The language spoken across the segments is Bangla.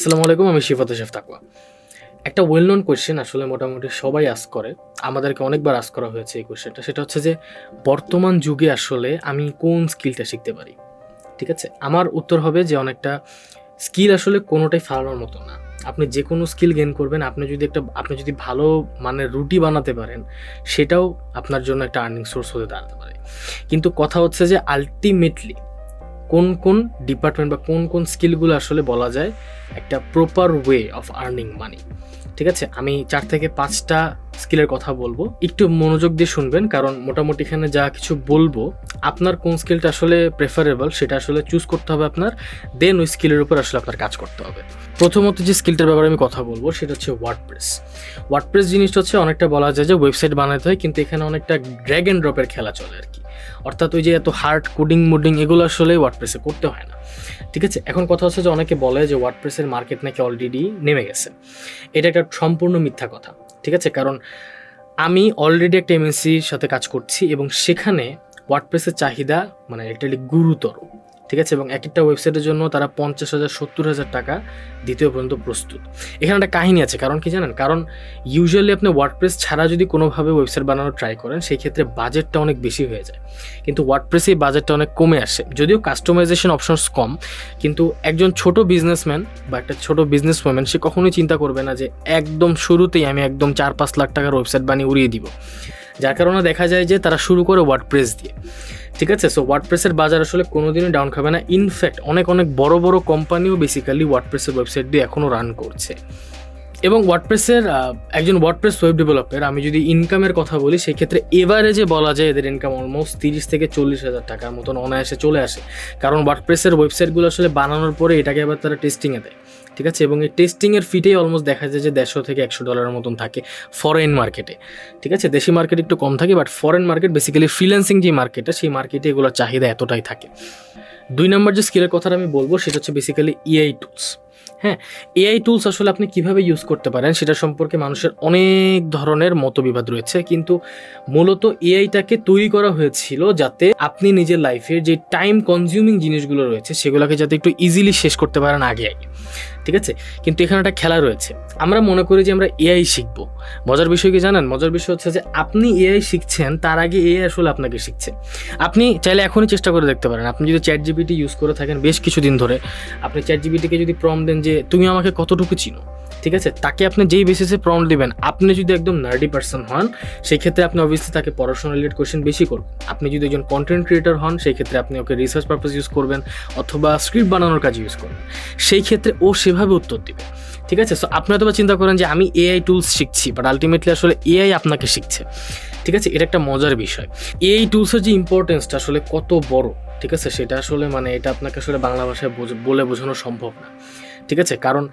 আসসালামু আলাইকুম, আমি শিফাত শেফ তাকওয়া। একটা ওয়েল নোন কোয়েশ্চেন আসলে মোটামুটি সবাই আস করে। আমাদেরকে অনেকবার আস করা হয়েছে এই কোয়েশ্চেনটা সেটা হচ্ছে যে, বর্তমান যুগে আসলে আমি কোন স্কিলটা শিখতে পারি? ঠিক আছে? আমার উত্তর হবে যে, অনেকটা স্কিল আসলে কোনোটাই ফালানোর মতো না। আপনি যে কোনো স্কিল গেন করবেন। আপনি যদি একটা, আপনি যদি ভালো মানে রুটি বানাতে পারেন, সেটাও আপনার জন্য একটা আর্নিং সোর্স হতে দাঁড়াতে পারে। কিন্তু কথা হচ্ছে যে আলটিমেটলি কোন কোন ডিপার্টমেন্ট বা কোন কোন স্কিলগুলো আসলে বলা যায় একটা proper way of earning money ঠিক আছে? আমি চার থেকে পাঁচটা স্কিলের কথা বলব। একটু মনোযোগ দিয়ে শুনবেন, কারণ মোটামুটি এখানে যা কিছু বলব, আপনার কোন স্কিলটা আসলে প্রেফারেবল সেটা আসলে চুজ করতে হবে আপনার দেন ওই স্কিলের উপর আসলে আপনার কাজ করতে হবে। প্রথমত যে স্কিলটার ব্যাপারে আমি কথা বলব, সেটা হচ্ছে ওয়ার্ডপ্রেস ওয়ার্ডপ্রেস জিনিসটা হচ্ছে অনেকটা বলা যায় যে ওয়েবসাইট বানাতে হয়, কিন্তু এখানে অনেকটা ড্র্যাগ অ্যান্ড ড্রপের খেলা চলে আর কি। অর্থাৎ ওই যে এত হার্ড কোডিং মুডিং এগুলো আসলে ওয়ার্ডপ্রেসে করতে হয় না। ঠিক আছে? এখন কথা হচ্ছে যে অনেকে বলে যে ওয়ার্ডপ্রেসের মার্কেট নাকি অলরেডি নেমে গেছে। এটা একটা সম্পূর্ণ মিথ্যা কথা। ঠিক আছে? কারণ আমি অলরেডি একটা এমএনসির সাথে কাজ করছি এবং সেখানে ওয়ার্ডপ্রেসের চাহিদা মানে একটা গুরুতর। ঠিক আছে? এবং এক একটা ওয়েবসাইটের জন্য তারা পঞ্চাশ হাজার, সত্তর হাজার টাকা দ্বিতীয় পর্যন্ত প্রস্তুত। এখানে একটা কাহিনী আছে, কারণ কি জানেন? কারণ ইউজুয়ালি আপনি ওয়ার্ডপ্রেস ছাড়া যদি কোনোভাবে ওয়েবসাইট বানানোর ট্রাই করেন, সেই ক্ষেত্রে বাজেটটা অনেক বেশি হয়ে যায়। কিন্তু ওয়ার্ডপ্রেসে বাজেটটা অনেক কমে আসে। যদিও কাস্টমাইজেশন অপশনস কম, কিন্তু একজন ছোট বিজনেসম্যান বা একটা ছোট বিজনেস ওম্যান সে কখনোই চিন্তা করবে না যে একদম শুরুতেই আমি একদম চার পাঁচ লাখ টাকার ওয়েবসাইট বানিয়ে উড়িয়ে দিব। যার কারণে দেখা যায় যে তারা শুরু করে ওয়ার্ডপ্রেস দিয়ে। ঠিক আছে? সো ওয়ার্ডপ্রেসের বাজার আসলে কোনোদিনই ডাউন খাবে না। ইনফ্যাক্ট অনেক অনেক বড় বড় কোম্পানিও বেসিক্যালি ওয়ার্ডপ্রেসের ওয়েবসাইট দিয়ে এখনও রান করছে। এবং ওয়ার্ডপ্রেসের একজন ওয়ার্ডপ্রেস ওয়েব ডেভেলপার আমি যদি ইনকামের কথা বলি সেই ক্ষেত্রে এভারেজে বলা যায় এদের ইনকাম অলমোস্ট তিরিশ থেকে চল্লিশ হাজার টাকার মতন অনায়াসে চলে আসে। কারণ ওয়ার্ডপ্রেসের ওয়েবসাইটগুলো আসলে বানানোর পরে এটাকে আবার তারা টেস্টিংয়ে দেয়। ঠিক আছে? এবং এই টেস্টিংয়ের ফিটেই অলমোস্ট দেখা যায় যে দেড়শো থেকে একশো ডলারের মতন থাকে ফরেন মার্কেটে ঠিক আছে? দেশি মার্কেট একটু কম থাকে but foreign market basically freelancing যে মার্কেটটা সেই মার্কেটে এগুলোর চাহিদা এতটাই থাকে। দুই নম্বর যে স্কিলের কথাটা আমি বলব, সেটা হচ্ছে বেসিক্যালি ইআই টুলস হ্যাঁ এআই টুলস আসলে আপনি কীভাবে ইউজ করতে পারেন সেটা সম্পর্কে মানুষের অনেক ধরনের মতবিবাদ রয়েছে। কিন্তু মূলত এআইটাকে তৈরি করা হয়েছিল যাতে আপনি নিজের লাইফের যে টাইম কনজিউমিং জিনিসগুলো রয়েছে সেগুলোকে যাতে একটু ইজিলি শেষ করতে পারেন আগে আগে। ঠিক আছে? কিন্তু এখানে একটা খেলা রয়েছে। আমরা মনে করি যে আমরা এআই শিখব। মজার বিষয় কি জানেন? মজার বিষয় হচ্ছে যে আপনি এআই শিখছেন, তার আগে এআই আসলে আপনাকে শিখছে। আপনি চাইলে এখনই চেষ্টা করে দেখতে পারেন। আপনি যদি চ্যাট জিবিটি ইউজ করে থাকেন বেশ কিছুদিন ধরে। আপনি চ্যাট জিবিটিকে যদি প্রম দেন যে তুমি আমাকে কতটুকু চিনো, ঠিক আছে? তাকে আপনি যেই বেসিসে প্রম দিবেন, আপনি যদি একদম নার্ডি পার্সন হন সেই ক্ষেত্রে আপনি অবভিয়াসলি তাকে পড়াশোনা রিলেটেড কোয়েশ্চেন বেশি করবেন। আপনি যদি একজন কন্টেন্ট ক্রিয়েটর হন সেই ক্ষেত্রে আপনি ওকে রিসার্চ পারপাস ইউজ করবেন অথবা স্ক্রিপ্ট বানানোর কাজে ইউজ করবেন। সেই ক্ষেত্রে ও সেভাবে উত্তর দেবে, ঠিক আছে? সো আপনি হয়তো চিন্তা করেন যে আমি এআই টুলস শিখছি বাট আলটিমেটলি আসলে এআই আপনাকে শিখছে, ঠিক আছে? এটা একটা মজার বিষয়। এআই টুলসের যে ইম্পর্টেন্সটা আসলে কত বড়, ঠিক আছে? সেটা আসলে মানে এটা আপনাকে আসলে বাংলা ভাষায় বলে বোঝানো সম্ভব না। ঠিক আছে কারণ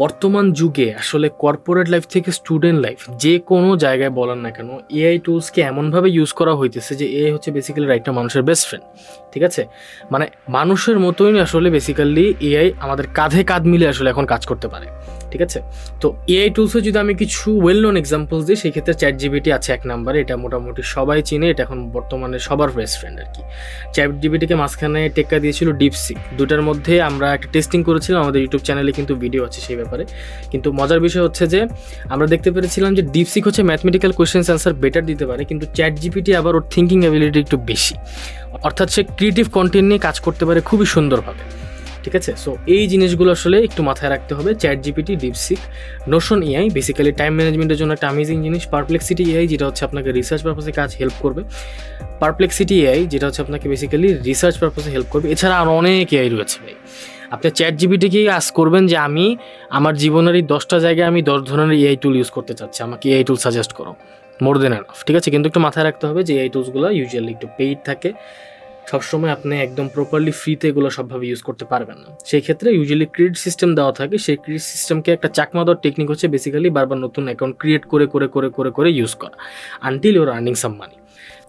বর্তমান যুগে আসলে কর্পোরেট লাইফ থেকে স্টুডেন্ট লাইফ যে কোনো জায়গায় বলেন না কেন এআই টুলসকে এমনভাবে ইউজ করা হইতেছে যে এআই হচ্ছে বেসিক্যালি রাইটটা মানুষের বেস্ট ফ্রেন্ড ঠিক আছে? মানে মানুষের মতোই আসলে বেসিক্যালি এআই আমাদের কাঁধে কাঁধ মিলে আসলে এখন কাজ করতে পারে, ঠিক আছে? তো এআই টুলসে যদি আমি কিছু ওয়েল নোন এক্সাম্পলস দিই, সেই ক্ষেত্রে চ্যাট জিবিটি আছে এক নাম্বারে এটা মোটামুটি সবাই চিনে, এটা এখন বর্তমানে সবার বেস্ট ফ্রেন্ড আর কি। চ্যাট জিবিটিকে মাঝখানে টেক্কা দিয়েছিল ডিপসিক দুটার মধ্যে আমরা একটা টেস্টিং করেছিলাম, আমাদের ইউটিউব চ্যানেলে কিন্তু ভিডিও আছে, সেই ব্যাপারে। কিন্তু মজার বিষয় হচ্ছে যে, আমরা দেখতে পেরেছিলাম যে ডিপসিক হচ্ছে ম্যাথমেটিক্যাল কোয়েশ্চেন্স অ্যান্সার বেটার দিতে পারে, কিন্তু চ্যাট জিপিটি আবার ওর থিঙ্কিং অ্যাবিলিটি একটু বেশি। অর্থাৎ সে ক্রিয়েটিভ কন্টেন্ট নিয়ে কাজ করতে পারে খুবই সুন্দরভাবে। ঠিক আছে? সো এই জিনিসগুলো আসলে একটু মাথায় রাখতে হবে। ChatGPT DeepSeek Notion AI basically time ম্যানেজমেন্টের জন্য একটা অ্যামেজিং জিনিস। পারপ্লেক্সিটি এআই যেটা হচ্ছে আপনাকে রিসার্চ পারপাসে কাজ হেল্প করবে। পারপ্লেক্সিটি এআই যেটা হচ্ছে আপনাকে বেসিক্যালি রিসার্চ পারপাসে হেল্প করবে। এছাড়া আরও অনেক এআই রয়েছে ভাই। আপনি চ্যাট জিবিটিকেই আস করবেন যে আমি আমার জীবনের এই দশটা জায়গায় আমি দশ ধরনের এআই টুল ইউজ করতে চাচ্ছি। আমাকে এআই টুল সাজেস্ট করো। মোর দেন এনাফ ঠিক আছে? কিন্তু একটু মাথায় রাখতে হবে যে এই টুলসগুলো ইউজুয়ালি একটু পেইড থাকে। সবসময় আপনি একদম প্রপারলি ফ্রিতে এগুলো সবভাবে ইউজ করতে পারবেন না। সেই ক্ষেত্রে ইউজুয়ালি ক্রেডিট সিস্টেম দেওয়া থাকে। সেই ক্রেডিট সিস্টেমকে একটা চাকমা দেওয়ার টেকনিক হচ্ছে বেসিক্যালি বারবার নতুন অ্যাকাউন্ট ক্রিয়েট করে করে করে করে করে ইউজ করা। আনটিল ওর আর্নিং সাম মানি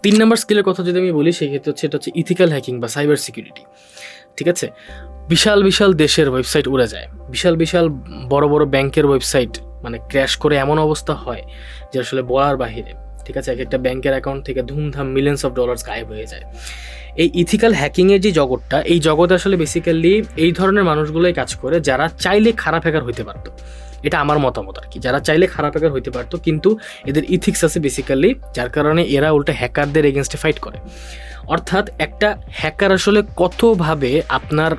তিন নম্বর স্কিলের কথা যদি আমি বলি, সেই ক্ষেত্রে হচ্ছে, এটা হচ্ছে ইথিক্যাল হ্যাকিং বা সাইবার সিকিউরিটি ঠিক আছে? বিশাল বিশাল দেশের ওয়েবসাইট উড়ে যায়। বিশাল বিশাল বড় বড় ব্যাংকের ওয়েবসাইট মানে ক্র্যাশ করে এমন অবস্থা হয় যে আসলে বলার বাহিরে। ঠিক আছে? এক একটা ব্যাংকের অ্যাকাউন্ট থেকে ধুমধাম মিলিয়ন্স অফ ডলার্স গায়েব হয়ে যায়। এই ইথিক্যাল হ্যাকিংয়ের যে জগৎটা, এই জগতে আসলে বেসিক্যালি এই ধরনের মানুষগুলোই কাজ করে যারা চাইলে খারাপ হ্যাকার হইতে পারতো। এটা আমার মতামত আর কি। যারা চাইলে খারাপ হ্যাকার হইতে পারতো, কিন্তু এদের ইথিক্স আছে বেসিক্যালি যার কারণে এরা উল্টা হ্যাকারদের এগেনস্টে ফাইট করে। অর্থাৎ একটা হ্যাকার আসলে কতভাবে আপনার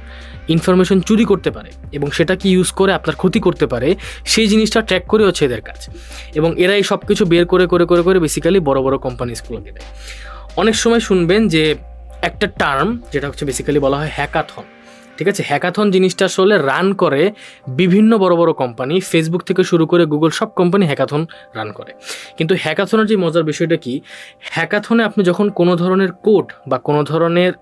ইনফরমেশন চুরি করতে পারে এবং সেটা কি ইউজ করে আপনার ক্ষতি করতে পারে, সেই জিনিসটা ট্র্যাক করে হচ্ছে এদের কাজ। এবং এরা এই সব কিছু বের করে করে করে করে বেসিক্যালি বড় বড় কোম্পানিসগুলোকে দেয়। অনেক সময় শুনবেন যে একটা টার্ম যেটা হচ্ছে বেসিক্যালি বলা হয় হ্যাকাথন ঠিক আছে? হ্যাকাথন জিনিসটা আসলে রান করে বিভিন্ন বড় বড় কোম্পানি ফেসবুক থেকে শুরু করে গুগল সব কোম্পানি হ্যাকাথন রান করে। কিন্তু হ্যাকাথনের যে মজার বিষয়টা কি? হ্যাকাথনে আপনি যখন কোনো ধরনের কোড বা কোনো ধরনের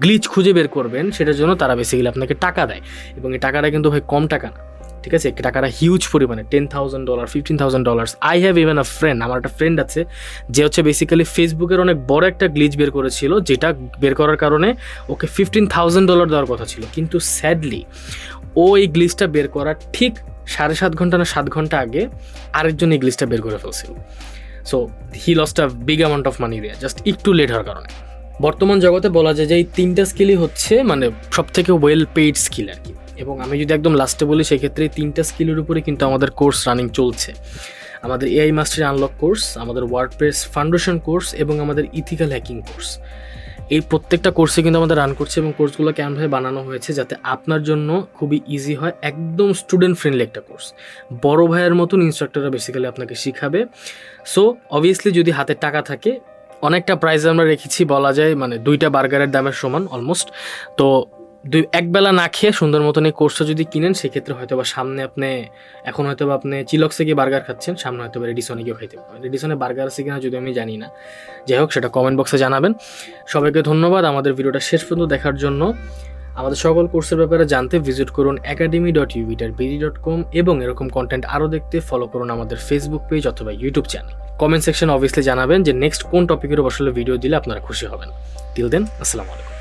গ্লিচ খুঁজে বের করবেন, সেটার জন্য তারা বেসিক্যালি আপনাকে টাকা দেয়। এবং এই টাকাটা কিন্তু ভাই কম টাকা না। ঠিক আছে? টাকাটা হিউজ পরিমাণে ten thousand dollar fifteen thousand dollars I have even a friend আমার একটা ফ্রেন্ড আছে, যে হচ্ছে বেসিক্যালি ফেসবুকের অনেক বড় একটা গ্লিচ বের করেছিল, যেটা বের করার কারণে ওকে ফিফটিন থাউজেন্ড ডলার দেওয়ার কথা ছিল। কিন্তু স্যাডলি ও এই গ্লিচটা বের করার ঠিক সাড়ে সাত ঘণ্টা না সাত ঘণ্টা আগে আরেকজন এই গ্লিচটা বের করে ফেলছিল। So he lost a big amount of money দেয়া জাস্ট একটু লেট হওয়ার কারণে। বর্তমান জগতে বলা যায় যে এই তিনটা স্কিলই হচ্ছে মানে সব থেকে ওয়েল পেইড স্কিল আর কি। এবং আমি যদি একদম লাস্টে বলি, সেক্ষেত্রে তিনটা স্কিলের উপরে কিন্তু আমাদের কোর্স রানিং চলছে। আমাদের এআই মাস্টারি আনলক কোর্স আমাদের ওয়ার্ডপ্রেস ফাউন্ডেশন কোর্স এবং আমাদের ইথিক্যাল হ্যাকিং কোর্স এই প্রত্যেকটা কোর্সে কিন্তু আমাদের রান করছে এবং কোর্সগুলো কেমনভাবে বানানো হয়েছে যাতে আপনার জন্য খুবই ইজি হয়, একদম স্টুডেন্ট ফ্রেন্ডলি একটা কোর্স বড় ভাইয়ের মতন ইনস্ট্রাক্টররা বেসিক্যালি আপনাকে শিখাবে। সো অবভিয়াসলি যদি হাতে টাকা থাকে, অনেকটা প্রাইস আমরা রেখেছি বলা যায় মানে দুইটা বার্গারের দামের সমান অলমোস্ট তো দুই একবেলা না খেয়ে সুন্দর মতন এই কোর্সটা যদি কিনেন, সেক্ষেত্রে হয়তো বা সামনে আপনি, এখন হয়তো বা আপনি চিলক্সে গিয়ে বার্গার খাচ্ছেন, সামনে হয়তো বা রেডিসনে গিয়ে খাইতে পারবেন রেডিসনে বার্গার আছে কিনা যদি আমি জানি না। যাই হোক, সেটা কমেন্ট বক্সে জানাবেন। সবাইকে ধন্যবাদ। আমাদের ভিডিওটা শেষ পর্যন্ত দেখার জন্য। আমাদের সকল কোর্সের ব্যাপারে জানতে ভিজিট করুন একাডেমি ডট ইউবিটার বিডি ডট কম এবং এরকম কন্টেন্ট আরও দেখতে ফলো করুন আমাদের ফেসবুক পেজ অথবা YouTube channel comment section obviously জানাবেন যে নেক্সট কোন টপিকের উপর আসলে ভিডিও দিলে আপনারা খুশি হবেন। টিল দেন আসসালামু আলাইকুম।